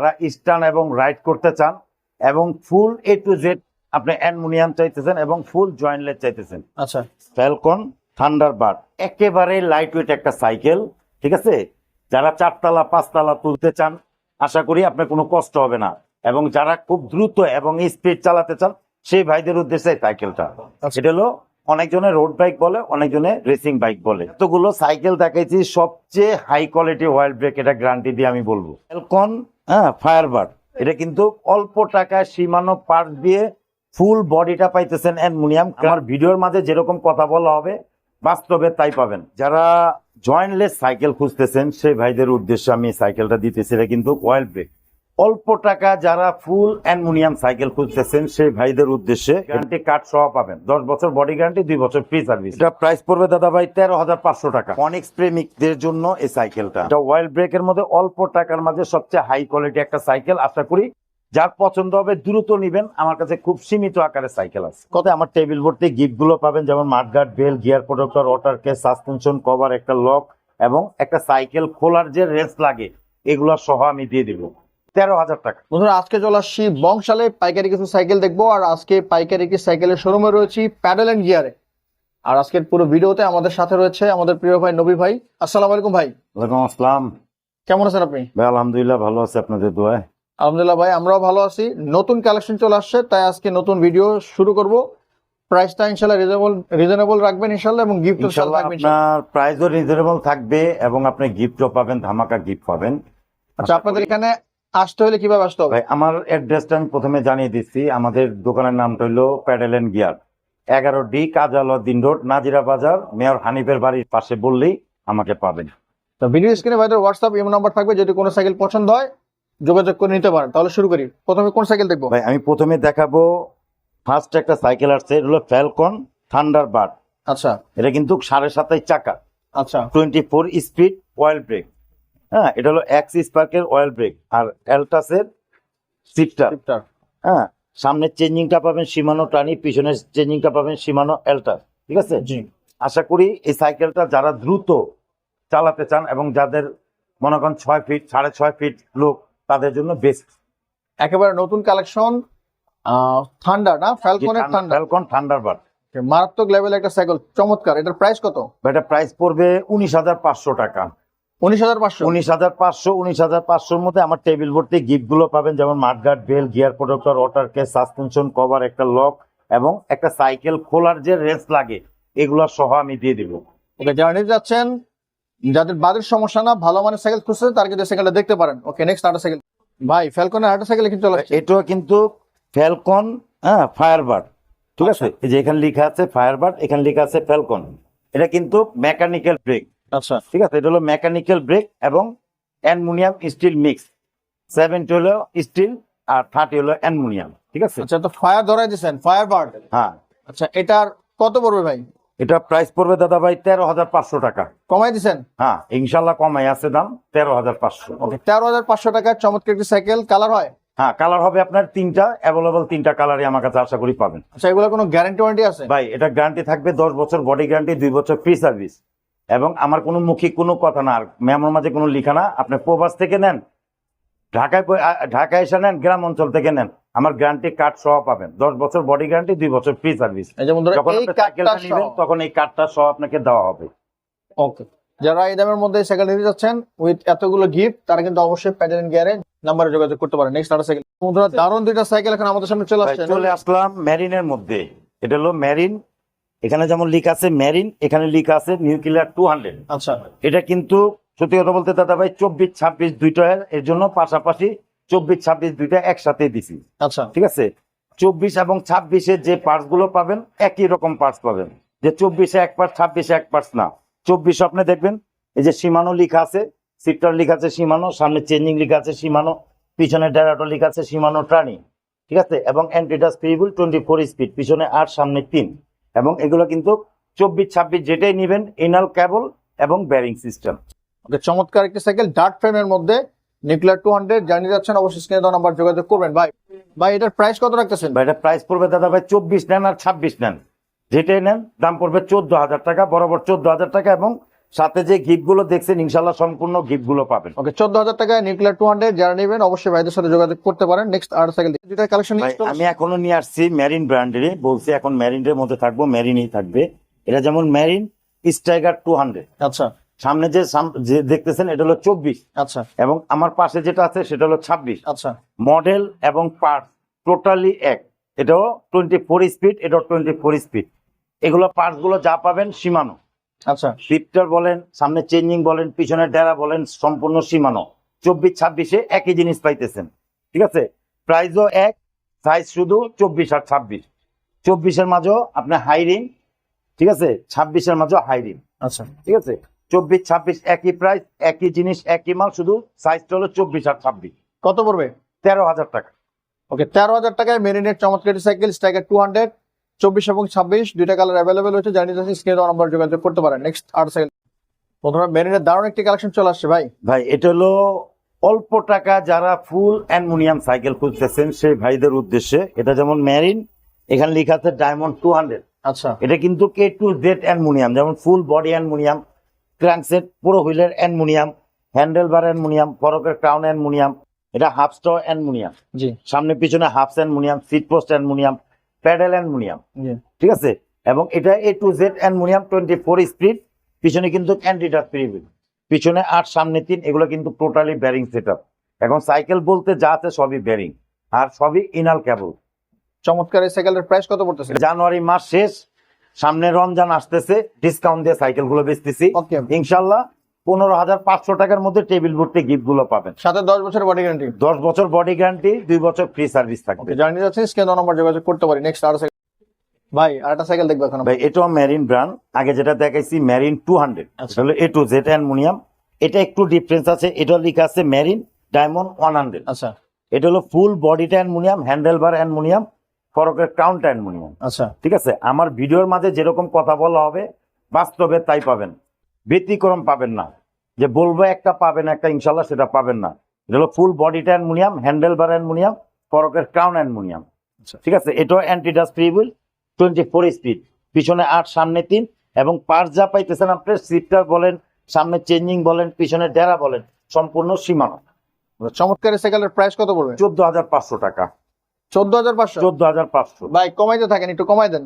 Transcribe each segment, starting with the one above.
যারা স্টান এবং রাইড করতে চান এবং ফুল এ টু জেড আপনি অ্যালুমিনিয়াম চাইতেছেন এবং ফুল জয়েন্টলেস চাইতেছেন। আচ্ছা। ফ্যালকন থান্ডার বার্ড একেবারে লাইট ওয়েট একটা সাইকেল ঠিক আছে? যারা চারতলা পাঁচতলা তুলতে চান আশা করি আপনার কোনো কষ্ট হবে না। এবং যারা খুব দ্রুত এবং স্পিড চালাতে চান সেই ভাইদের উদ্দেশ্যে সাইকেলটা সেটা হলো অনেকজনে রোড বাইক বলে অনেকজনে রেসিং বাইক বলে। এতগুলো সাইকেল দেখাইছি সবচেয়ে হাই কোয়ালিটি অয়েল ব্রেক এটা গ্যারান্টি দিয়ে আমি বলব। ফ্যালকন হ্যাঁ ফায়ারবার্ড এটা কিন্তু অল্প টাকায় সীমানো পার্ট দিয়ে ফুল বডিটা পাইতেছেন অ্যালুমিনিয়াম আমার ভিডিওর মাঝে যেরকম কথা বলা হবে বাস্তবে তাই পাবেন। যারা জয়েন্টলেস সাইকেল খুঁজতেছেন সেই ভাইদের উদ্দেশ্যে আমি সাইকেলটা দিতেছি এটা কিন্তু অয়েল ব্রেক অল্প টাকা যারা ফুল অ্যালুমিনিয়াম সাইকেল খুঁজতেছেন সেই ভাইদের উদ্দেশ্যে গ্যারান্টি কার্ড সহ পাবেন। দশ বছর বডি গ্যারান্টি দুই বছর ফ্রি সার্ভিস এটা প্রাইস পড়বে দাদা ভাই তেরো হাজার পাঁচশো টাকা। অনেক প্রেমিকদের জন্য এই সাইকেলটা। এটা ওয়াইল্ড ব্রেক এর মধ্যে অল্প টাকার মাঝে সবচেয়ে হাই কোয়ালিটি একটা সাইকেল আশা করি যার পছন্দ হবে দ্রুত নিবেন। আমার কাছে খুব সীমিত আকারে সাইকেল আছে। কত? আমার টেবিল ভর্তি গিফটগুলো পাবেন যেমন mudguard bell gear protector water case suspension cover একটা লক এবং একটা সাইকেল খোলার যে রেস্ট লাগে এগুলো সহ আমি দিয়ে দিব। তেরো হাজার টাকা। বন্ধুরা আজকে চলে আসছি বংশালে। পাইকারি কিছু সাইকেল দেখব। আর আজকে পাইকারি কি সাইকেলের শোরুমে রয়েছি প্যাডেল এন্ড গিয়ারে আর আজকের পুরো ভিডিওতে আমাদের সাথে রয়েছে আমাদের প্রিয় ভাই নবী ভাই। আসসালামু আলাইকুম ভাই। ওয়ালাইকুম আসসালাম। কেমন আছেন আপনি? ভাই আলহামদুলিল্লাহ ভালো আছে আপনাদের দোয়ায়। আলহামদুলিল্লাহ ভাই আমরাও ভালো আছি। নতুন কালেকশন চলে আসছে তাই আজকে নতুন ভিডিও শুরু করব। প্রাইসটা ইনশাল্লাহ রিজনেবল রিজনেবল রাখবেন ইনশাল্লাহ এবং গিফট। আপনার প্রাইসও রিজনেবল থাকবে এবং আপনি গিফটও পাবেন ধামাকা গিফট পাবেন। আচ্ছা আপনাদের এখানে আসতে হলে কীভাবে আসতে হবে? ভাই আমার অ্যাড্রেসটা আমি প্রথমে জানিয়ে দিচ্ছি। আমাদের দোকানের নামটা হলো প্যাডেল এন্ড গিয়ার। এগারো D Kazaldin road Nazira Bazar. Mayor হানিফের বাড়ির পাশে বললেই আমাকে পাবেন। তো ভিডিও স্ক্রিনে ভাইদের হোয়াটসঅ্যাপ ইমো নাম্বার থাকবে। যদি কোনো সাইকেল পছন্দ হয় যোগাযোগ করে নিতে পারেন। তাহলে শুরু করি। প্রথমে কোন সাইকেল দেখব? ভাই আমি প্রথমে দেখাবো। ফার্স্ট একটা সাইকেল আসছে এটা হলো ফ্যালকন থান্ডার বার্ড আচ্ছা। এটা কিন্তু সাড়ে সাতাইশ চাকা। আচ্ছা। Twenty four speed oil brake হ্যাঁ এটা হলো এক্স স্পার্কের অয়েল ব্রেক আর অ্যালটাসের Shifter। হ্যাঁ সামনের চেঞ্জিংটা পাবেন সীমানো টানি পিছনের চেঞ্জিংটা পাবেন সীমানো অ্যালটা ঠিক আছে? আশা করি এই সাইকেলটা যারা দ্রুত চালাতে চান এবং যাদের মনে করেন ছয় ফিট সাড়ে ছয় ফিট লোক তাদের জন্য বেস্ট একেবারে নতুন কালেকশন থান্ডার না? ফ্যালকনের থান্ডার ফ্যালকন থান্ডারবার্ড মারাত্মক লেভেল একটা সাইকেল চমৎকার। এটার প্রাইস কত? এটা প্রাইস পড়বে উনিশ হাজার পাঁচশো টাকা। উনিশ হাজার পাঁচশো। উনিশ হাজার পাঁচশো উনিশ হাজার পাঁচশোর মধ্যে আমার টেবিল ভর্তি গিফটগুলো পাবেন যেমন mudguard bell gear water case suspension cover একটা লক এবং একটা সাইকেল খোলার যে লাগে এগুলো সহ আমি দিয়ে দিব। ওকে যারা নিতে যাচ্ছেন যাদের বাদের সমস্যা না ভালো মানের সাইকেল খুঁজছে তার কিন্তু সাইকেলটা দেখতে পারেন। ওকে নেক্সট আরেকটা সাইকেল। ভাই ফ্যালকনের আরেকটা সাইকেল কিন্তু এটাও কিন্তু ফ্যালকন হ্যাঁ ফায়ারবার্ড ঠিক আছে? এই যে এখানে লেখা আছে ফায়ারবার্ড এখানে লেখা আছে ফ্যালকন এটা কিন্তু মেকানিক্যাল ব্রেক আচ্ছা ঠিক আছে এটা হলো মেকানিক্যাল ব্রেক এবং অ্যালুমিনিয়াম স্টিল মিক্স সেভেন্টি হলো স্টিল আর থার্টি হলো অ্যালুমিনিয়াম ঠিক আছে? আচ্ছা তো ফায়ার ধরাই দিচ্ছেন ফায়ার বার্ড হ্যাঁ। আচ্ছা এটার কত পড়বে ভাই? এটা প্রাইস পড়বে দাদা ভাই তেরো হাজার পাঁচশো টাকা। কমাই দিচ্ছেন হ্যাঁ ইনশাল্লাহ কমাই আছে দাম তেরো হাজার পাঁচশো। তেরো হাজার পাঁচশো টাকার চমৎকার একটি সাইকেল কালার হয়? হ্যাঁ কালার হবে আপনার তিনটা অ্যাভেলেবল তিনটা কালারই আমার কাছে আশা করি পাবেন। আচ্ছা এগুলো কোনো গ্যারান্টি ওয়ারেন্টি আছে? ভাই এটা গ্যারান্টি থাকবে দশ বছর বডি গ্যারান্টি দুই বছর ফ্রি সার্ভিস এবং আমার কোনো মৌখিক কোনো কথা না আর মেমোর মাঝে কোনো লিখা না আপনি প্রবাস থেকে নেন ঢাকায় ঢাকায় এসে নেন গ্রাম অঞ্চল থেকে নেন আমার গ্যারান্টি কার্ড সহ পাবেন। দশ বছর বডি গ্যারান্টি দুই বছর ফ্রি সার্ভিস এই যে বন্ধুরা যখন আপনি সাইকেলটা নেবেন তখন এই কার্ডটা সহ আপনাকে দেওয়া হবে। ওকে যারা এই দামের মধ্যে সাইকেল নিতে যাচ্ছেন উইথ এতগুলো গিফট তারা কিন্তু অবশ্যই প্যাডেল গিয়ারে নাম্বারে যোগাযোগ করতে পারেন। নেক্সট আরেকটা সাইকেল বন্ধুরা দারুণ দুইটা সাইকেল এখন আমাদের সামনে চলে আসছে। চলে আসলাম ম্যারিনের মধ্যে। এটা হলো ম্যারিন এখানে যেমন লিখা আছে ম্যারিন এখানে লিখা আছে নিউক্লিয়ার টু হান্ড্রেড আচ্ছা। এটা কিন্তু সত্যি কথা বলতে দাদা ভাই চব্বিশ ছাব্বিশ দুইটা এর জন্য পাশাপাশি চব্বিশ ছাব্বিশ দুইটা একসাথে দিছি। আচ্ছা। ঠিক আছে? চব্বিশ এবং ছাব্বিশে যে পার্টসগুলো পাবেন একই রকম পার্টস পাবেন। যে চব্বিশে এক পার্ট ছাব্বিশে এক পার্টস না। চব্বিশ আপনি দেখবেন এই যে সীমানো লিখা আছে সিটটার লিখা আছে সীমানো সামনে চেঞ্জিং লিখা আছে সীমানো পিছনে ডেরাটো লিখা আছে সীমানো ট্রানি ঠিক আছে? এবং অ্যান্টিডাস ফিরিবল টোয়েন্টি ফোর স্পিড পিছনে আট সামনে তিন। এবং এগুলো কিন্তু চব্বিশ ছাব্বিশ যেটাই নেবেন ইনাল ক্যাবল এবং ব্যারিং সিস্টেম। ওকে চমৎকার একটি সাইকেল ডার্ট ফ্রেমের মধ্যে নিউক্লিয়ার টু হান্ড্রেড জানিয়ে যাচ্ছেন অবশ্যই স্ক্রিনে দেওয়া নাম্বার যোগাযোগ করবেন। ভাই ভাই এটার প্রাইস কত রাখতেছেন? ভাই এটা প্রাইস পড়বে দাদা ভাই চব্বিশ নেন আর ছাব্বিশ নেন। যেটাই নেন দাম পড়বে চোদ্দ হাজার টাকা বরাবর চোদ্দ হাজার টাকা এবং সাথে যে গিফটগুলো দেখছেন ইনশাল্লাহ সম্পূর্ণ গিফটগুলো পাবেন। ওকে চোদ্দ হাজার টাকায় নিউক্লিয়ার টু হান্ড্রেড যারা নেবেন অবশ্যই ভাইদের সাথে যোগাযোগ করতে পারেন। নেক্সট আর সাইকেল দুটা কালেকশন আমি এখনও নিয়ে আসছি ম্যারিন ব্র্যান্ডেরই বলছি এখন ম্যারিনের মধ্যে থাকব ম্যারিনই থাকবে। এটা যেমন ম্যারিন স্ট্রাইগার টু হান্ড্রেড আচ্ছা। সামনে যে যে দেখতেছেন এটা হলো চব্বিশ। আচ্ছা। এবং আমার পাশে যেটা আছে সেটা হলো ছাব্বিশ। আচ্ছা। মডেল এবং পার্ট টোটালি এক। এটাও টোয়েন্টি ফোর স্পিড এটাও টোয়েন্টি ফোর স্পিড এগুলো পার্টসগুলো যা পাবেন সীমানো। আচ্ছা। শিফটার বলেন সামনে চেঞ্জিং বলেন পিছনে ডেরা বলেন সম্পূর্ণ সীমানো। চব্বিশ ছাব্বিশে একই জিনিস পাইতেছেন। ঠিক আছে? প্রাইসও এক সাইজ শুধু চব্বিশ আর ছাব্বিশ। চব্বিশের মাঝেও আপনার হাইরিং ঠিক আছে? ছাব্বিশের মাঝেও হাইরিং আচ্ছা। ঠিক আছে? চব্বিশ ছাব্বিশ একই প্রাইস একই জিনিস একই মাল শুধু সাইজটা হলো চব্বিশ আর ছাব্বিশ। কত পড়বে? তেরো হাজার টাকা। ওকে তেরো হাজার টাকায় মেরিনের চমৎকার সাইকেল স্ট্রাইকার টু হান্ড্রেড চব্বিশ এবং ছাব্বিশ দুইটা কালার অ্যাভেলেবেল হচ্ছে জানিয়ে যাচ্ছি স্ক্রিন নাম্বার যোগাযোগ করতে পারেন। নেক্সট আর সাইকেল প্রথমে মেরিনের দারুণ একটি কালেকশন চলে আসছে ভাই। ভাই এটা হলো অল্প টাকা যারা ফুল অ্যালমুনিয়াম সাইকেল খুঁজতেছেন সেই ভাইদের উদ্দেশ্যে। এটা যেমন ম্যারিন এখানে লেখা আছে ডায়মন্ড টু হান্ড্রেড আচ্ছা। এটা কিন্তু কে টু জেড অ্যালমুনিয়াম যেমন ফুল বডি অ্যালমুনিয়াম ক্র্যাঙ্কসেট পুরো হুইলের অ্যালমুনিয়াম হ্যান্ডেল বার অ্যালমুনিয়াম ফরকের ক্রাউন অ্যালমুনিয়াম এটা হাফ স্টো অ্যালমুনিয়াম। জি। সামনে পিছনে half aluminium seat post aluminium pedal aluminium. ঠিক আছে? এবং এটা A to Z aluminium twenty four speed পিছনে কিন্তু অ্যান্টিডাস প্রিভিল পিছনে আট সামনে তিন এগুলো কিন্তু টোটালি ব্যারিং সেট এখন সাইকেল বলতে যা আছে সবই ব্যারিং আর সবই ইনাল কেবল চমৎকার এই সাইকেলের প্রাইস কত পড়তেছে? জানুয়ারি মাস শেষ সামনে রমজান আসতেছে ডিসকাউন্ট দিয়ে সাইকেলগুলো বেচতেছি। ইনশাল্লাহ পনেরো হাজার পাঁচশো টাকার মধ্যে টেবিল ভর্তি গিফটগুলো পাবেন। সাথে দশ বছর বডি গ্যারান্টি দশ বছর বডি গ্যারান্টি দুই বছর ফ্রি সার্ভিস থাকবে। জানিয়ে যাচ্ছি স্ক্রিন নাম্বার যোগাযোগ করতে পারি। নেক্সট আর ভাই আর একটা সাইকেল দেখব এখন। ভাই এটাও ম্যারিন ব্র্যান্ড আগে যেটা দেখাইছি ম্যারিন টু হান্ড্রেড। হলো এ টু জেড অ্যালমুনিয়াম। এটা একটু ডিফারেন্স আছে। এটা লেখা আছে ম্যারিন ডায়মন্ড ওয়ান হান্ড্রেড আচ্ছা। এটা হলো ফুল বডিটা অ্যালমুনিয়াম হ্যান্ডেল বার অ্যালমুনিয়াম ফরকের ক্রাউনটা অ্যালমুনিয়াম। আচ্ছা। ঠিক আছে? আমার ভিডিওর মাঝে যেরকম কথা বলা হবে বাস্তবে তাই পাবেন। ব্যতিক্রম পাবেন না। যে বলব একটা পাবেন একটা ইনশাল্লাহ সেটা পাবেন না। এটা হলো ফুল বডিটা অ্যালমুনিয়াম হ্যান্ডেল বার অ্যালমুনিয়াম ফরকের ক্রাউন অ্যালমুনিয়াম আচ্ছা। ঠিক আছে? এটাও অ্যান্টিডাস ফ্রিবুল টোয়েন্টি ফোর স্পিড পিছনে আট সামনে তিন এবং পার্স যা পাইতেছেন আপনি সিফটার বলেন সামনে চেঞ্জিং বলেন পিছনে ডেরা বলেন সম্পূর্ণ সীমানা। চমৎকার সাইকেলের প্রাইস কত পড়বে? চোদ্দ হাজার পাঁচশো টাকা। চোদ্দ হাজার পাঁচশো? চোদ্দ হাজার পাঁচশো। ভাই কমাইতে থাকেন একটু কমাই দেন।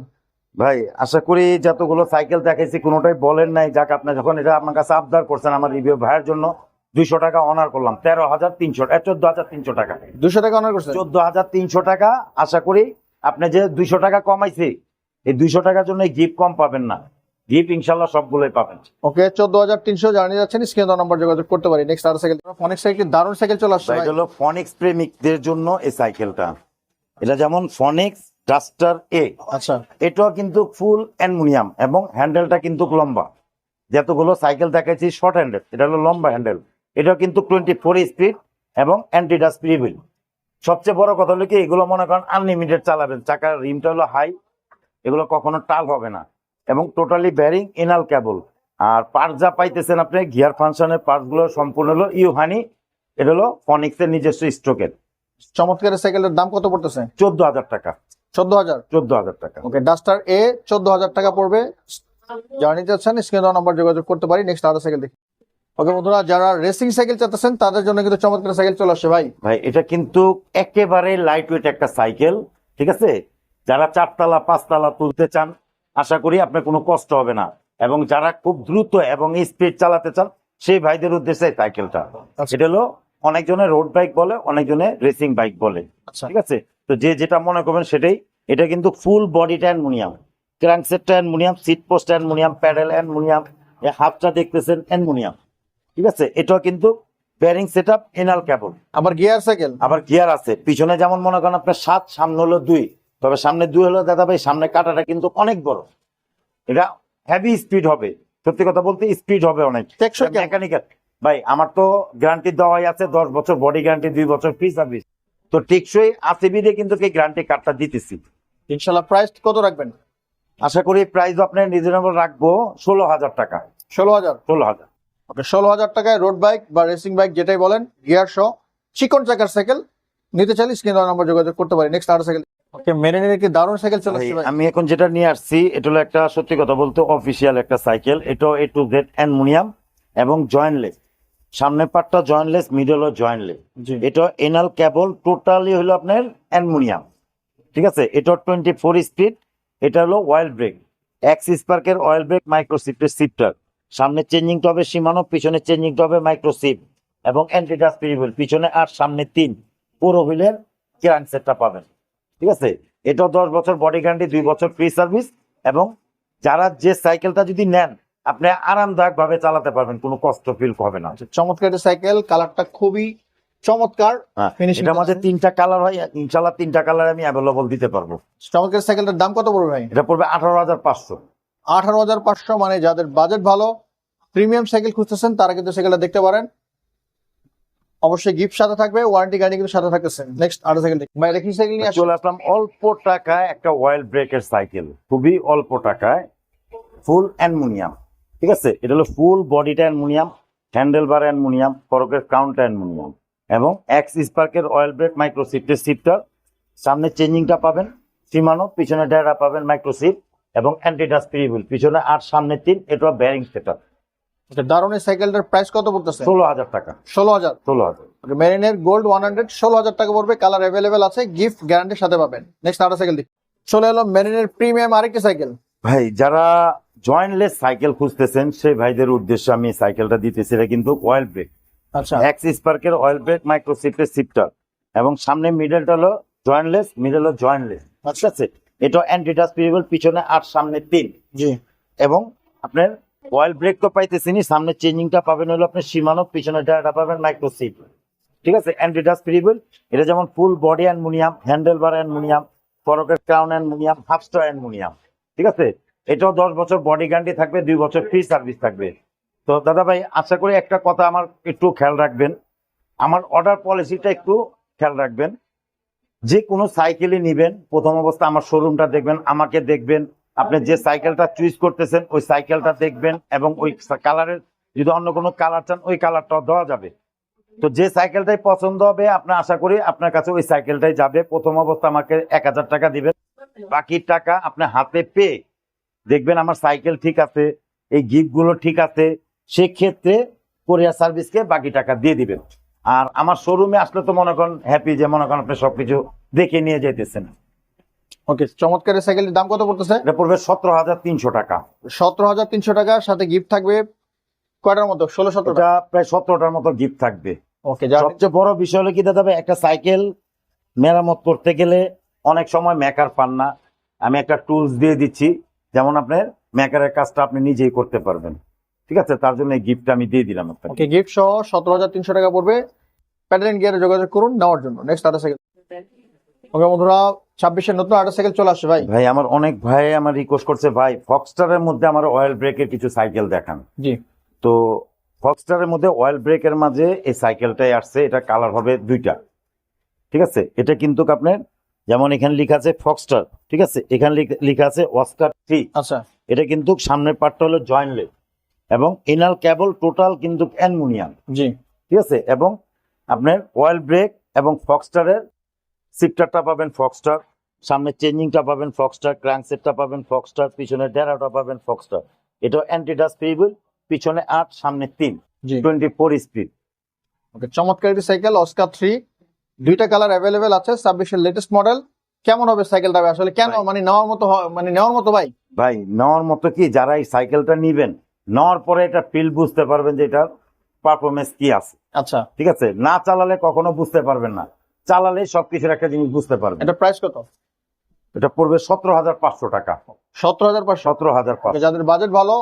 ভাই আশা করি যতগুলো সাইকেল দেখাইছি কোনোটাই বলেন নাই। যাক আপনি যখন এটা আপনার কাছে আবদার করছেন আমার রিভিউ ভাইয়ের জন্য দুইশো টাকা অনার করলাম। তেরো হাজার তিনশো চোদ্দ হাজার তিনশো টাকা। দুশো টাকা অনার করছেন? চোদ্দ হাজার তিনশো টাকা আশা করি আপনি যে দুইশো টাকা কমাইছে এই দুইশো টাকার জন্য গিফট কম পাবেন না। গিফট ইনশাল্লাহ সবগুলোই পাবেন। ওকে চোদ্দ হাজার তিনশো জানিয়ে যাচ্ছেন স্ক্রিন নাম্বার যোগাযোগ করতে পারি। নেক্সট আর সাইকেল অনেক সাইকেল দারুণ সাইকেল চলে আসছে। এটা হলো ফনিক্স প্রেমিকদের জন্য এই সাইকেলটা এটা যেমন ফনিক্স ডাস্টার এ আচ্ছা। এটাও কিন্তু ফুল অ্যালুমিনিয়াম এবং হ্যান্ডেলটা কিন্তু লম্বা। যতগুলো সাইকেল দেখাচ্ছি শর্ট হ্যান্ডেল এটা হলো লম্বা হ্যান্ডেল এটাও কিন্তু টোয়েন্টি ফোর স্পিড এবং অ্যান্টিডাস প্রিভিল সবচেয়ে বড় কথা হলো কি এগুলো মনে করেন আনলিমিটেড চালাবেন। চাকার রিমটা হলো হাই এগুলো কখনো টাল হবে না। এবং টোটালি ব্যারিং ইনাল কেবল আর পার্ট যা পাইতেছেন আপনি গিয়ার ফাংশনের পার্টসগুলো সম্পূর্ণ হলো ইউহানি এটা হলো ফনিক্সের নিজস্ব স্ট্রোকের চমৎকার এই সাইকেলের দাম কত পড়তেছে? চোদ্দ হাজার টাকা। চোদ্দ হাজার? চোদ্দ হাজার টাকা। ওকে ডাস্টার এ চোদ্দ হাজার টাকা পড়বে। স্ক্রিন নাম্বার যোগাযোগ করতে পারি। নেক্সট আর সাইকেল দেখি। ওকে বন্ধুরা যারা রেসিং সাইকেল চাচ্ছেন তাদের জন্য কিন্তু চমৎকার সাইকেল চলে ভাই। ভাই এটা কিন্তু একেবারে লাইট ওয়েট একটা সাইকেল ঠিক আছে? যারা চারতলা পাঁচতলা তুলতে চান আশা করি আপনার কোনো কষ্ট হবে না। এবং যারা খুব দ্রুত এবং স্পিড চালাতে চান সেই ভাইদের উদ্দেশ্যে সাইকেলটা সেটা এটা হলো অনেকজনে রোড বাইক বলে অনেকজনে রেসিং বাইক বলে আচ্ছা। ঠিক আছে? তো যে যেটা মনে করবেন সেটাই। এটা কিন্তু ফুল বডিটা aluminium. ক্র্যাঙ্কসেটটা aluminium seat post aluminium pedal aluminium এই হাফটা দেখতেছেন অ্যানমোনিয়াম। ঠিক আছে? এটাও কিন্তু ব্যারিং সেট আপ এনাল ক্যাবল আবার গিয়ার সাইকেল আবার গিয়ার আছে। পিছনে যেমন মনে করেন আপনার সাত সামনে হলো দুই। তবে সামনে দুই হলো দাদা ভাই সামনে কাটাটা কিন্তু অনেক বড়। এটা হেভি স্পিড হবে। সত্যি কথা বলতে স্পিড হবে অনেক? মেকানিক্যাল ভাই আমার তো গ্যারান্টি দেওয়াই আছে দশ বছর বডি গ্যারান্টি দুই বছর ফ্রি সার্ভিস তো টেকসই আছে বিদে কিন্তু এই গ্যারান্টি কার্ডটা দিতেছি। ইনশাল্লাহ প্রাইস কত রাখবেন? আশা করি প্রাইস আপনার রিজনেবল রাখব ষোলো হাজার টাকা। ষোলো হাজার ষোলো হাজার ওকে ষোলো হাজার টাকায় রোড বাইক বা রেসিং বাইক যেটাই বলেন গিয়ার সহ চিকন চাকার সাইকেল নিতে চাইলে স্ক্রিন নাম্বার যোগাযোগ করতে পারি। নেক্সট আর সাইকেল ওকে মেনে মেরিনের কি দারুণ সাইকেল চলে ভাই, আমি এখন যেটা নিয়ে আসছি এটা হলো একটা সত্যি কথা বলতে অফিসিয়াল একটা সাইকেল এটা এ টু জেড অ্যালমুনিয়াম এবং জয়েন্টলেস সামনের পার্টটা জয়েন্টলেস মিডল ও জয়েন্টলেস এটা এনাল কেবল টোটালি হলো আপনার অ্যালমুনিয়াম। ঠিক আছে? এটা টোয়েন্টি ফোর স্পিড এটা হলো অয়েল ব্রেক এক্স স্পার্কের অয়েল ব্রেক মাইক্রোসিফটের সিফটার সামনে চেঞ্জিংটা হবে সীমানো পিছনে চেঞ্জিংটা হবে মাইক্রোসিপ এবং অ্যান্টিডাস অ্যান্টিডাস্পিরিবল পিছনে আর সামনে তিন। পুরো হুইলের ক্রাঙ্ক সেটটা পাবেন। ঠিক আছে? এটাও দশ বছর বডি গ্যারান্টি দুই বছর ফ্রি সার্ভিস এবং যারা যে সাইকেলটা যদি নেন আপনি আরামদায়ক ভাবে চালাতে পারবেন কোনো কষ্ট ফিল হবে না। আচ্ছা, চমৎকার সাইকেল কালারটা খুবই চমৎকার হ্যাঁ, Finishing এটার তিনটা কালার হয় ইনশাল্লাহ তিনটা কালার আমি অ্যাভেলেবল দিতে পারব। চমৎকার সাইকেলটার দাম কত পড়বে ভাই? এটা পড়বে আঠারো হাজার পাঁচশো। আঠারো হাজার পাঁচশো মানে যাদের বাজেট ভালো প্রিমিয়াম সাইকেল খুঁজতেছেন তারা কিন্তু সাইকেলটা দেখতে পারেন। অবশ্যই গিফট সাথে থাকবে ওয়ারেন্টি গাড়ি কিন্তু সাথে থাকতেছে। নেক্সট আরও সাইকেল ভাই এটা সাইকেল নিয়ে চলে আসলাম অল্প টাকায় একটা অয়েল ব্রেকের সাইকেল খুবই অল্প টাকায় ফুল অ্যালমুনিয়াম ঠিক আছে? এটা হলো ফুল বডিটা অ্যালমুনিয়াম হ্যান্ডেল বার অ্যালমুনিয়াম ফরকের কাউন্ট অ্যালমুনিয়াম এবং এক্স স্পার্কের অয়েল ব্রেক মাইক্রোসিফটের সিপটার সামনে চেঞ্জিংটা পাবেন সীমানো পিছনে ডেরা পাবেন মাইক্রোসিপ এবং অ্যান্টিডাস্পিরিবল পিছনে আর সামনে তিন এটা ব্যারিং সেটার দারুণ এই সাইকেলটার প্রাইস কত পড়তেছে? ষোলো হাজার টাকা। ষোলো হাজার? ষোলো হাজার। মেরিনের গোল্ড ওয়ান হান্ড্রেড ষোলো হাজার টাকা পড়বে কালার অ্যাভেলেবেল আছে গিফট গ্যারান্টির সাথে পাবেন। নেক্সট আরও সাইকেল দিক চলে এলো মেরিনের প্রিমিয়াম আরেকটি সাইকেল ভাই যারা জয়েন্টলেস সাইকেল খুঁজতেছেন সেই ভাইদের উদ্দেশ্যে আমি সাইকেলটা দিতেছি। এটা কিন্তু অয়েল ব্রেক আচ্ছা। এক্স স্পার্কের অয়েল ব্রেক মাইক্রোসিফটের সিফটার এবং সামনে মিডলটা হলো জয়েন্টলেস মিডল হলো জয়েন্টলেস ঠিক আছে? এটা অ্যান্টিডাস্পিরেবল পিছনে আর সামনে তিন। জি। এবং আপনার অয়েল ব্রেক তো পাইতেছেনি সামনে চেঞ্জিংটা পাবেন হলো আপনার সীমানো পিছনে ডাটা পাবেন মাইক্রোসিপ ঠিক আছে? অ্যান্টিডাস্পিরেবল এটা যেমন full body aluminium handle bar aluminium ফরকের crown aluminium হাফস্টার অ্যানমোনিয়াম ঠিক আছে? এটাও দশ বছর বডি গ্যারান্টি থাকবে, দুই বছর ফ্রি সার্ভিস থাকবে। তো দাদা ভাই, আশা করি একটা কথা আমার একটু খেয়াল রাখবেন। আমার অর্ডার পলিসিটা একটু খেয়াল রাখবেন। যে কোনো সাইকেলই নিবেন, প্রথম অবস্থা আমার শোরুমটা দেখবেন, আমাকে দেখবেন, আপনি যে সাইকেলটা চুজ করতেছেন, ওই সাইকেলটা দেখবেন এবং ওই কালারের যদি অন্য কোনো কালার চান, ওই কালারটাও দেওয়া যাবে। তো যে সাইকেলটাই পছন্দ হবে আপনার আশা করি আপনার কাছে ওই সাইকেলটাই যাবে। প্রথম অবস্থা আমাকে এক হাজার টাকা দিবেন। বাকি টাকা আপনার হাতে পেয়ে দেখবেন আমার সাইকেল ঠিক আছে এই গিফটগুলো ঠিক আছে সেক্ষেত্রে কোরিয়ার সার্ভিসকে বাকি টাকা দিয়ে দিবেন। আর আমার শোরুমে আসলে তো মনে করেন হ্যাপি যে মনে করেন আপনি সবকিছু দেখে নিয়ে যেতেছেন ওকে চমৎকার এই সাইকেলটির দাম কত পড়তেছে? এটা পড়বে সতেরো হাজার তিনশো টাকা। সতেরো হাজার তিনশো টাকার সাথে গিফট থাকবে কয়টার মতো? ষোলো সতেরো এটা প্রায় সতেরোটার মতো গিফট থাকবে। ওকে সবচেয়ে বড় বিষয় হলো কি দাদা একটা সাইকেল মেরামত করতে গেলে অনেক সময় মেকার পান না। আমি একটা টুলস দিয়ে দিচ্ছি। যেমন আপনার মেকারের কাজটা আপনি নিজেই করতে পারবেন। ঠিক আছে? তার জন্য এই গিফটটা আমি দিয়ে দিলাম আপনাকে। ওকে গিফট সহ সতেরো হাজার তিনশো টাকা পড়বে। প্যাডেল গিয়ারে যোগাযোগ করুন নেওয়ার জন্য। নেক্সট আরেকটা সাইকেল ওকে বন্ধুরা ছাব্বিশের নতুন আরেকটা সাইকেল চলে আসছে ভাই। ভাই আমার অনেক ভাই আমার রিকোয়েস্ট করছে ভাই ফক্সটারের মধ্যে আমার অয়েল ব্রেকের কিছু সাইকেল দেখান। জি। তো ফক্সটারের মধ্যে অয়েল ব্রেকের মাঝে এই সাইকেলটাই আসছে এটা কালার হবে দুইটা। ঠিক আছে? এটা কিন্তু আপনার যেমন এখানে লেখা আছে ফক্সটার ঠিক আছে? এখানে লিখ- লেখা আছে ওয়াস্টার থ্রি আচ্ছা। এটা কিন্তু সামনের পার্টটা হলো জয়েন্ট জয়েন্টলেস এবং ইনাল কেবল টোটাল কিন্তু অ্যানমোনিয়াম জি। ঠিক আছে? এবং আপনার অয়েল ব্রেক এবং ফক্সটারের সিফটারটা পাবেন ফক্সটার সামনে চেঞ্জিংটা পাবেন ফক্সটার ক্র্যাঙ্কসেটটা পাবেন ফক্সটার পিছনে ডেরাটা পাবেন ফক্সটার এটা অ্যান্টিডাস্ট পেইবল পিছনে আট সামনে তিন। জি। টোয়েন্টি ফোর স্পিড ওকে চমৎকার একটি সাইকেল অস্কার থ্রি দুইটা কালার অ্যাভেলেবেল আছে ছাব্বিশের লেটেস্ট মডেল কেমন হবে সাইকেলটা আসলে কেন মানে নেওয়ার মতো মানে নেওয়ার মতো ভাই? ভাই নেওয়ার মতো কি? যারা এই সাইকেলটা নিবেন নেওয়ার পরে এটা ফিল বুঝতে পারবেন যে এটার পারফরমেন্স কি আছে। আচ্ছা। ঠিক আছে? না চালালে কখনো বুঝতে পারবেন না। চালালে সবকিছুর একটা জিনিস বুঝতে পারবেন। এটা প্রাইস কত? এটা পড়বে সতেরো হাজার পাঁচশো টাকা। সতেরো হাজার পাঁচশো? সতেরো হাজার পাঁচশো। যাদের বাজেট ভালো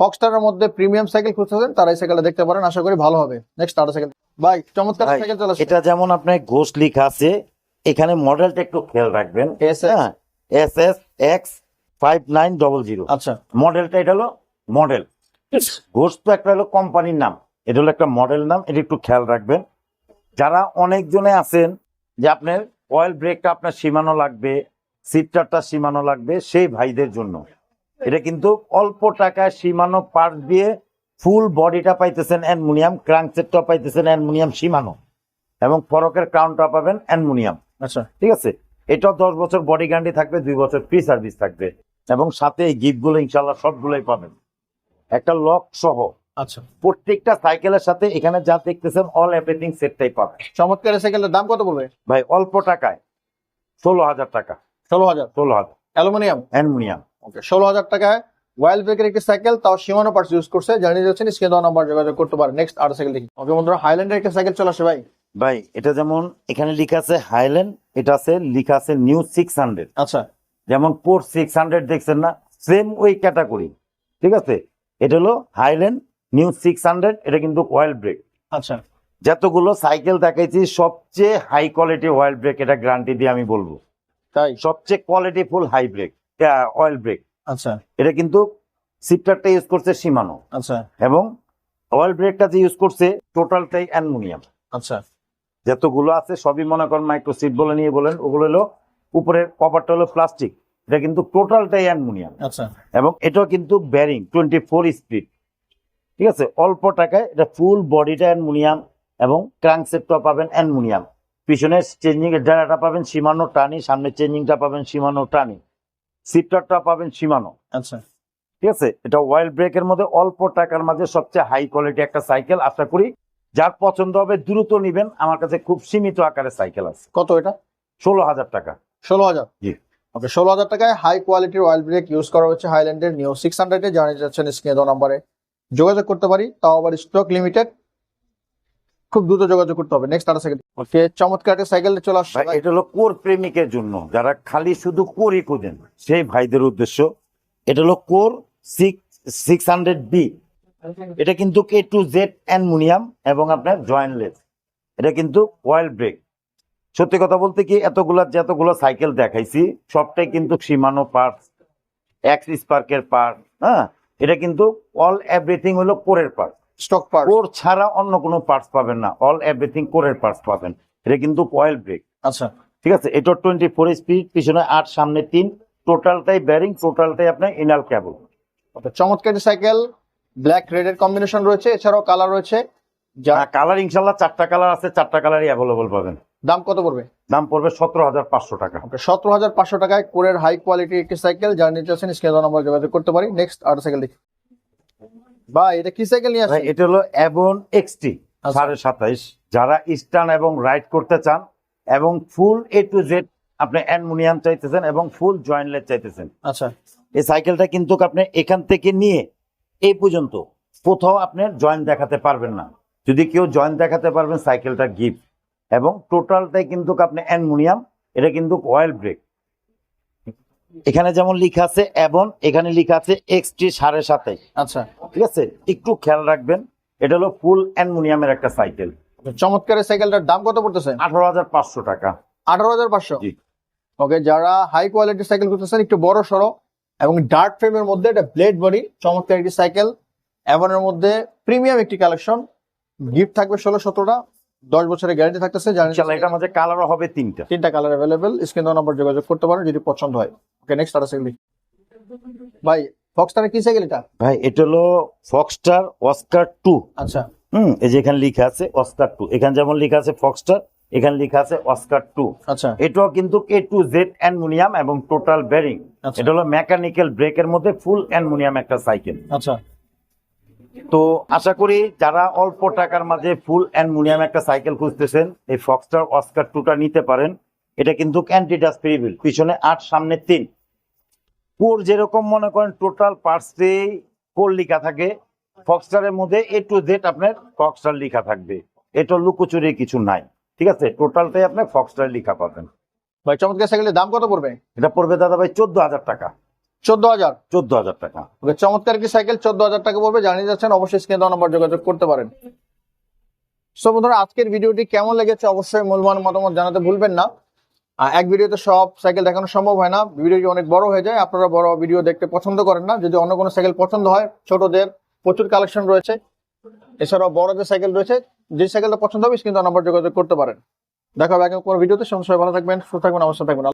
ফক্সটারের মধ্যে প্রিমিয়াম সাইকেল খুঁজতেছেন তারা এই সাইকেলটা দেখতে পারেন আশা করি ভালো হবে। নেক্সট আরেকটা সাইকেল ভাই চমৎকার সাইকেল চলে এটা যেমন আপনার ঘোষ লিখা আছে এখানে মডেলটা একটু খেয়াল রাখবেন। হ্যাঁ S S X five nine double zero. আচ্ছা। মডেলটা এটা হলো মডেল। ঘোষ তো একটা হলো কোম্পানির নাম। এটা হলো একটা মডেল নাম এটা একটু খেয়াল রাখবেন। যারা অনেকজনে আছেন যে আপনার অয়েল ব্রেকটা আপনার সীমানো লাগবে সিটটারটা সীমানো লাগবে সেই ভাইদের জন্য। এটা কিন্তু অল্প টাকায় সীমানো পার্ট দিয়ে ফুল বডিটা পাইতেছেন অ্যানমোনিয়াম ক্রাঙ্কসেটটা পাইতেছেন অ্যানমোনিয়াম সীমানো। এবং ফরকের ক্রাউনটা পাবেন অ্যানমোনিয়াম আচ্ছা। ঠিক আছে? এটা দশ বছর বডি গ্যারান্টি থাকবে দুই বছর ফ্রি সার্ভিস থাকবে। এবং সাথে এই গিফটগুলো ইনশাল্লাহ সবগুলোই পাবেন। একটা লক সহ। আচ্ছা। প্রত্যেকটা সাইকেলের সাথে এখানে যা দেখতেছেন অল এভরিথিং সেটটাই পাবেন। চমৎকার এই সাইকেলটার দাম কত পড়বে ভাই অল্প টাকায় ষোলো হাজার টাকা। ষোলো হাজার? ষোলো হাজার। অ্যালুমিনিয়াম? অ্যালুমিনিয়াম। ওকে ষোলো হাজার টাকায় ওয়াইল্ড ব্রেকের একটি সাইকেল তাও সীমানো পার্টস ইউজ করছে। জানিয়ে যাচ্ছেন স্ক্রিন দেওয়া নাম্বার যোগাযোগ করতে পারে নেক্সট আর সাইকেল দেখি। ওকে বন্ধুরা হাইল্যান্ডের একটা সাইকেল চলে আসে ভাই। ভাই এটা যেমন এখানে লেখা আছে হাইল্যান্ড এটা আছে লেখা আছে নিউ সিক্স হান্ড্রেড আচ্ছা। যেমন পোর সিক্স হান্ড্রেড দেখছেন না সেম ওই ক্যাটাগরি ঠিক আছে? এটা হলো হাইল্যান্ড নিউ সিক্স হান্ড্রেড এটা কিন্তু অয়েল ব্রেক আচ্ছা। যতগুলো সাইকেল দেখাইছি সবচেয়ে হাই কোয়ালিটি অয়েল ব্রেক এটা গ্যারান্টি দিয়ে আমি বলব। তাই? সবচেয়ে quality full high brake oil brake আচ্ছা। এটা কিন্তু সিপটারটা ইউজ করছে সীমানো। আচ্ছা। এবং অয়েল ব্রেকটা যে ইউজ করছে টোটালটাই অ্যালুমিনিয়াম। আচ্ছা। যতগুলো আছে সবই মনে করেন মাইক্রো সিট বলে নিয়ে বলেন ওগুলো হলো উপরের কভারটা হলো প্লাস্টিক এটা কিন্তু টোটালটাই অ্যালুমিনিয়াম। আচ্ছা। এবং এটাও কিন্তু ব্যারিং টোয়েন্টি ফোর স্পিড ঠিক আছে? অল্প টাকায় এটা ফুল বডিটা অ্যালুমিনিয়াম এবং ক্রাঙ্ক সেটটা পাবেন অ্যালুমিনিয়াম। পিছনে চেঞ্জিং এর ডানাটা পাবেন সীমানো টানি সামনে চেঞ্জিংটা পাবেন সীমানো টানি। সিপটারটা পাবেন সীমানো। আচ্ছা। ঠিক আছে? এটা ওয়াইল্ড ব্রেকের মধ্যে অল্প টাকার মাঝে সবচেয়ে হাই কোয়ালিটি একটা সাইকেল আশা করি যার পছন্দ হবে দ্রুত নিবেন। আমার কাছে খুব সীমিত আকারের সাইকেল আছে। কত এটা? ষোলো হাজার টাকা। ষোলো হাজার? জি। ওকে ষোলো হাজার টাকায় হাই কোয়ালিটির অয়েল ব্রেক ইউজ করা হচ্ছে হাইল্যান্ডের নিউ সিক্স হান্ড্রেডে জানিয়ে যাচ্ছেন স্ক্রিনে দেওয়া নাম্বারে। যোগাযোগ করতে পারি তাও আবার স্টক লিমিটেড খুব দ্রুত যোগাযোগ করতে হবে। নেক্সট আর সেকেন্ড ওকে চমৎকার একটা সাইকেল চলে আসছে। এটা হলো কোর প্রেমিকের জন্য। যারা খালি শুধু কোরই খোঁজেন সেই ভাইদের উদ্দেশ্য। এটা হলো core six six hundred B এটা কিন্তু কে টু জেড অ্যালুমিনিয়াম এবং আপনার জয়েন্টলেস এটা কিন্তু অয়েল ব্রেক সত্যি কথা বলতে কি এতগুলা যতগুলো সাইকেল দেখাইছি সবটাই কিন্তু সীমানো পার্টস এক্স স্পার্কের পার্ট হ্যাঁ? এটা কিন্তু অল এভরিথিং হলো কোরের পার্ট স্টক পার কোর ছাড়া অন্য কোনো পার্টস পাবেন না। অল এভরিথিং কোরের পার্টস পাবেন। এটা কিন্তু অয়েল ব্রেক আচ্ছা। ঠিক আছে? এটা টোয়েন্টি ফোর স্পিড পিছনে আট সামনে তিন। টোটালটাই ব্যারিং টোটালটাই আপনার ইনাল ওকে চমৎকার সাইকেল ব্ল্যাক রেড এর কম্বিনেশন রয়েছে এছাড়াও কালার রয়েছে যা কালার ইনশাল্লাহ চারটা কালার আছে চারটা কালারই অ্যাভেলেবল পাবেন। দাম কত পড়বে? দাম পড়বে সতেরো হাজার পাঁচশো টাকা। সতেরো হাজার পাঁচশো টাকায় কোরের হাই কোয়ালিটির একটি সাইকেল যার চাচ্ছেন স্ক্রিনে দেওয়া নাম্বার যোগাযোগ করতে পারি। নেক্সট আর সাইকেল দেখি। ভাই এটা কি সাইকেল নিয়ে আসছে এটা হলো অ্যাবন এক্সটি আচ্ছা। সাড়ে সাতাইশ। যারা ইস্টার্ন এবং রাইড করতে চান এবং ফুল এ টু জেড আপনি অ্যালুমিনিয়াম চাইতেছেন এবং ফুল জয়েন্টলেস চাইতেছেন। আচ্ছা। এই সাইকেলটা কিন্তু আপনি এখান থেকে নিয়ে এই পর্যন্ত কোথাও আপনার জয়েন্ট দেখাতে পারবেন না। যদি কেউ জয়েন্ট দেখাতে পারবেন সাইকেলটা গিফট এবং টোটালটাই কিন্তু আপনি অ্যালুমিনিয়াম এটা কিন্তু অয়েল ব্রেক এখানে যেমন লেখা আছে এবং এখানে লেখা আছে এক্সটি সাড়ে সাতাইশ আচ্ছা। ঠিক আছে? একটু খেয়াল রাখবেন এটা হলো ফুল অ্যালুমিনিয়ামের একটা সাইকেল চমৎকার সাইকেলটার দাম কত পড়তেছে? আঠারো হাজার পাঁচশো টাকা। আঠারো হাজার পাঁচশো? ওকে যারা হাই কোয়ালিটির সাইকেল করতেছেন একটু বড় সড়ো। এবং ডার্ক ফ্রেমের মধ্যে একটা ব্লেড বডি চমৎকার একটি সাইকেল এভনের মধ্যে প্রিমিয়াম একটি কালেকশন গিফট থাকবে ষোলো সতেরোটা দশ বছরের গ্যারান্টি থাকতেছে এটার মধ্যে কালারও হবে তিনটা। তিনটা কালার অ্যাভেলেবেল স্ক্রিন নাম্বার যোগাযোগ করতে পারেন যদি পছন্দ হয়। ওকে নেক্সট আর সাইকেল ভাই ফক্সটারের কি সাইকেল এটা? ভাই এটা হলো ফক্সটার অস্কার টু আচ্ছা। হুম এই যে এখানে লেখা আছে অস্কার টু এখানে যেমন লেখা আছে ফক্সটার এখানে লেখা আছে অস্কার টু আচ্ছা। এটাও কিন্তু কে টু জেড অ্যালুমিনিয়াম এবং টোটাল বেরিং আচ্ছা। এটা হলো মেকানিক্যাল ব্রেকের মধ্যে ফুল অ্যালুমিনিয়াম একটা সাইকেল আচ্ছা। তো আশা করি যারা অল্প টাকার মাঝে ফুল অ্যালুমিনিয়াম একটা সাইকেল খুঁজতেছেন এই ফক্সটার অস্কার টুটা নিতে পারেন। এটা কিন্তু অ্যান্টি ডাস্ট ফ্রিবিল পিছনে আট সামনে তিন। কোর যেরকম মনে করেন টোটাল পার্টসে কোর লিখা থাকে ফক্সটারের মধ্যে এ টু জেড আপনার ফক্সটার লেখা থাকবে। এটা লুকোচুরি কিছু নাই। ঠিক আছে? টোটালটাই আপনার ফক্সটার লেখা পাবেন। ভাই চমৎকার সাইকেলের দাম কত পড়বে? এটা পড়বে দাদা ভাই চোদ্দ হাজার টাকা। চোদ্দ হাজার? চোদ্দ হাজার টাকা। ওকে চমৎকার কি সাইকেল চোদ্দ হাজার টাকা পড়বে। জানিয়ে যাচ্ছেন অবশ্যই স্ক্রিন নাম্বার যোগাযোগ করতে পারেন। সো বন্ধুরা আজকের ভিডিওটি কেমন লেগেছে অবশ্যই মূল্যবান মতামত জানাতে ভুলবেন না। এক ভিডিওতে সব সাইকেল দেখানো সম্ভব হয় না। ভিডিওটি অনেক বড় হয়ে যায় আপনারা বড় ভিডিও দেখতে পছন্দ করেন না। যদি অন্য কোনো সাইকেল পছন্দ হয় ছোটদের প্রচুর কালেকশন রয়েছে। এছাড়াও বড়দের সাইকেল রয়েছে। যে সাইকেলটা পছন্দ হবে স্ক্রিন নাম্বার যোগাযোগ করতে পারেন। দেখা হবে এখন কোনো ভিডিওতে। সমস্যা ভালো থাকবেন, সুস্থ থাকবেন অবশ্যই থাকবেন।